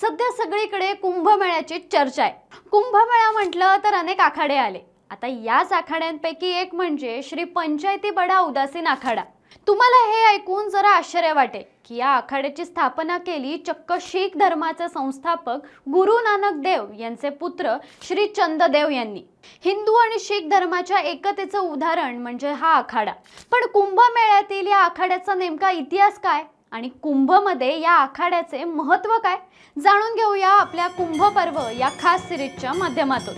सध्या सगळीकडे कुंभमेळ्याची चर्चा आहे. कुंभमेळा म्हटलं तर अनेक आखाडे आले. आता याच आखाड्यांपैकी एक म्हणजे श्री पंचायती बडा उदासीन आखाडा. तुम्हाला हे ऐकून जरा आश्चर्य वाटेल की या आखाड्याची स्थापना केली चक्क शीख धर्माचे संस्थापक गुरु नानक देव यांचे पुत्र श्री चंददेव यांनी. हिंदू आणि शीख धर्माच्या एकतेचं उदाहरण म्हणजे हा आखाडा. पण कुंभमेळ्यातील या आखाड्याचा नेमका इतिहास काय? आणि कुंभमध्ये या आखाड्याचे महत्त्व काय? जाणून घेऊया आपल्या कुंभ पर्व या खास सिरीजच्या माध्यमातून.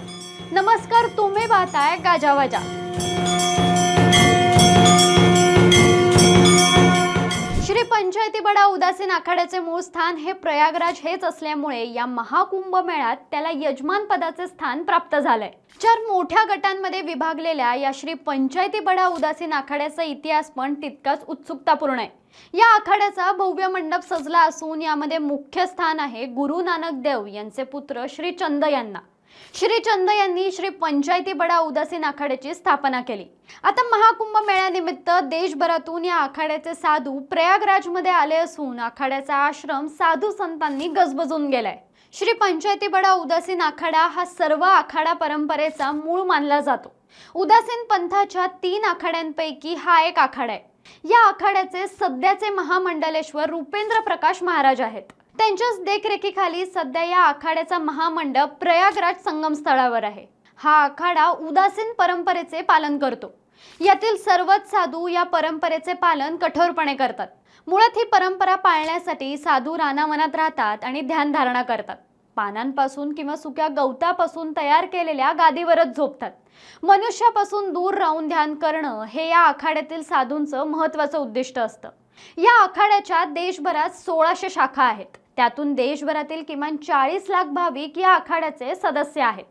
नमस्कार तुम्ही पाहताय गाजावाजा. पंचायती बडा उदासीन आखाड्याचे मूळ स्थान हे प्रयागराज हेच असल्यामुळे या महाकुंभ मेळ्यात त्याला यजमान पदाचे स्थान प्राप्त झालंय. चार मोठ्या गटांमध्ये विभागलेल्या या श्री पंचायती बडा उदासीन आखाड्याचा इतिहास पण तितकाच उत्सुकतापूर्ण आहे. या आखाड्याचा भव्य मंडप सजला असून यामध्ये मुख्य स्थान आहे गुरु नानक देव यांचे पुत्र श्री चंद यांना. श्री चंद यांनी श्री पंचायती बडा उदासीन आखाड्याची स्थापना केली. आता महाकुंभ मेळ्यानिमित्त देशभरातून या आखाड्याचे साधू प्रयागराजमध्ये आले असून आखाड्याचा आश्रम साधू संतांनी गजबजून गेलाय. श्री पंचायती बडा उदासीन आखाडा हा सर्व आखाडा परंपरेचा मूळ मानला जातो. उदासीन पंथाच्या तीन आखाड्यांपैकी हा एक आखाडा आहे. या आखाड्याचे सध्याचे महामंडलेश्वर रुपेंद्र प्रकाश महाराज आहेत. त्यांच्याच देखरेखीखाली सध्या या आखाड्याचा महामंडप प्रयागराज संगम स्थळावर आहे. हा आखाडा उदासीन परंपरेचे पालन करतो. यातील सर्वच साधू या परंपरेचे पालन कठोरपणे करतात. मुळात ही परंपरा पाळण्यासाठी साधू रानावनात राहतात आणि ध्यानधारणा करतात. पानांपासून किंवा सुक्या गवतापासून तयार केलेल्या गादीवरच झोपतात. मनुष्यापासून दूर राहून ध्यान करणं हे या आखाड्यातील साधूंचं महत्त्वाचं उद्दिष्ट असतं. या आखाड्याच्या देशभरात सोळाशे शाखा आहेत. त्यातून देशभरातील किमान चाळीस लाख भाविक या आखाड्याचे सदस्य आहेत.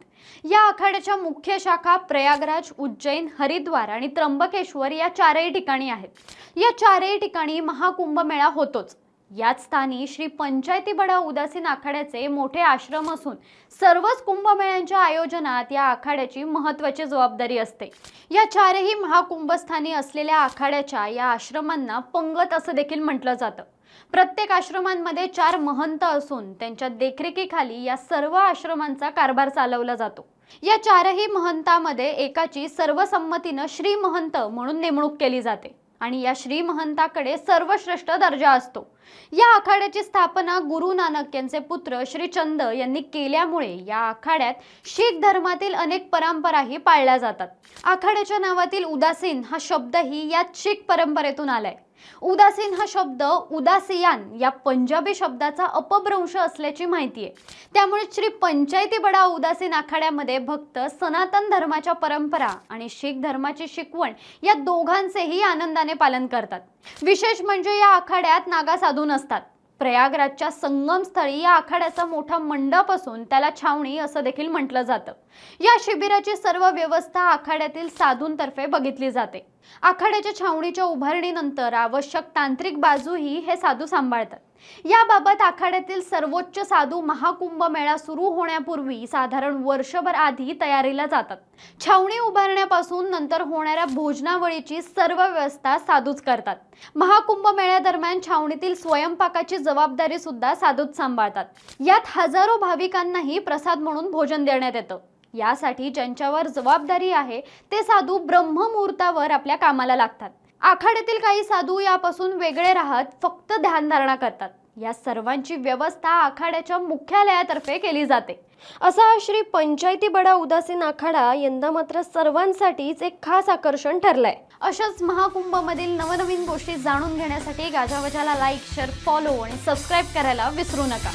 या आखाड्याच्या मुख्य शाखा प्रयागराज उज्जैन हरिद्वार आणि त्र्यंबकेश्वर या चारही ठिकाणी आहेत. या चारही ठिकाणी महाकुंभ मेळा होतोच. याच स्थानी श्री पंचायती बडा उदासीन आखाड्याचे मोठे आश्रम असून सर्वच कुंभमेळ्यांच्या आयोजनात या आखाड्याची महत्त्वाची जबाबदारी असते. या चारही महाकुंभस्थानी असलेल्या आखाड्याच्या या आश्रमांना पंगत असं देखील म्हटलं जातं. प्रत्येक आश्रमांमध्ये चार महंत असून त्यांच्या देखरेखीखाली या सर्व आश्रमांचा कारभार चालवला जातो. या चारही महंतामध्ये एकाची सर्वसंमतीनं श्री महंत म्हणून नेमणूक केली जाते. आणि या श्री महंताकडे सर्वश्रेष्ठ दर्जा असतो. या आखाड्याची स्थापना गुरु नानक यांचे पुत्र श्री चंद यांनी केल्यामुळे या आखाड्यात शीख धर्मातील अनेक परंपराही पाळल्या जातात. आखाड्याच्या नावातील उदासीन हा शब्दही यात शीख परंपरेतून आलाय. उदासीन हा शब्द उदासियान या पंजाबी शब्दाचा अपभ्रंश असल्याची माहिती आहे. त्यामुळे श्री पंचायती बडा उदासीन आखाड्यामध्ये भक्त सनातन धर्माच्या परंपरा आणि शीख धर्माची शिकवण या दोघांचेही आनंदाने पालन करतात. विशेष म्हणजे या आखाड्यात नागा साधू नसतात. प्रयागराजच्या संगमस्थळी या आखाड्याचा मोठा मंडप असून त्याला छावणी असं देखील म्हटलं जातं. या शिबिराची सर्व व्यवस्था आखाड्यातील साधूंतर्फे बघितली जाते. आखाड्याच्या छावणीच्या उभारणीनंतर आवश्यक तांत्रिक बाजूही हे साधू सांभाळतात. याबाबत आखाड्यातील सर्वोच्च साधू महाकुंभ मेळा सुरू होण्यापूर्वी साधारण वर्षभर आधी तयारीला जातात. छावणी उभारण्यापासून नंतर होणाऱ्या भोजनावळीची सर्व व्यवस्था साधूच करतात. महाकुंभ मेळ्यादरम्यान छावणीतील स्वयंपाकाची जबाबदारी सुद्धा साधूच सांभाळतात. यात हजारो भाविकांनाही प्रसाद म्हणून भोजन देण्यात येतं. यासाठी ज्यांच्यावर जबाबदारी आहे ते साधू ब्रह्ममुहूर्तावर आपल्या कामाला लागतात. आखाड्यातील काही साधू यापासून वेगळे राहत फक्त ध्यानधारणा करतात. या सर्वांची व्यवस्था आखाड्याच्या मुख्यालयातर्फे केली जाते. असा श्री पंचायती बडा उदासीन आखाडा यंदा मात्र सर्वांसाठीच एक खास आकर्षण ठरलाय. अशाच महाकुंभमधील नवनवीन गोष्टी जाणून घेण्यासाठी गाजावाजाला लाईक शेअर फॉलो आणि सबस्क्राईब करायला विसरू नका.